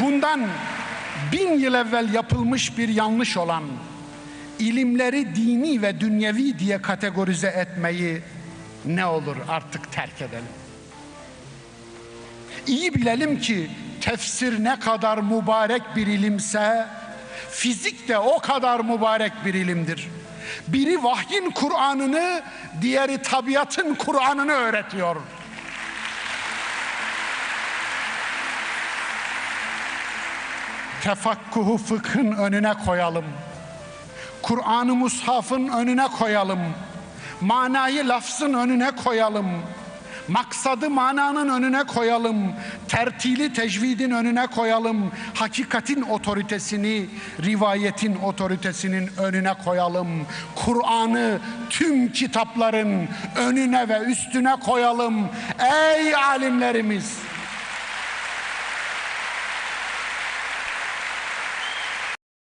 bundan bin yıl evvel yapılmış bir yanlış olan ilimleri dini ve dünyevi diye kategorize etmeyi ne olur artık terk edelim. İyi bilelim ki tefsir ne kadar mübarek bir ilimse fizik de o kadar mübarek bir ilimdir. Biri vahyin Kur'an'ını, diğeri tabiatın Kur'an'ını öğretiyor. Tefakkuhu fıkhın önüne koyalım. Kur'an-ı Mushaf'ın önüne koyalım. Manayı lafzın önüne koyalım. Maksadı mananın önüne koyalım. Tertili tecvidin önüne koyalım. Hakikatin otoritesini, rivayetin otoritesinin önüne koyalım. Kur'an'ı tüm kitapların önüne ve üstüne koyalım. Ey alimlerimiz!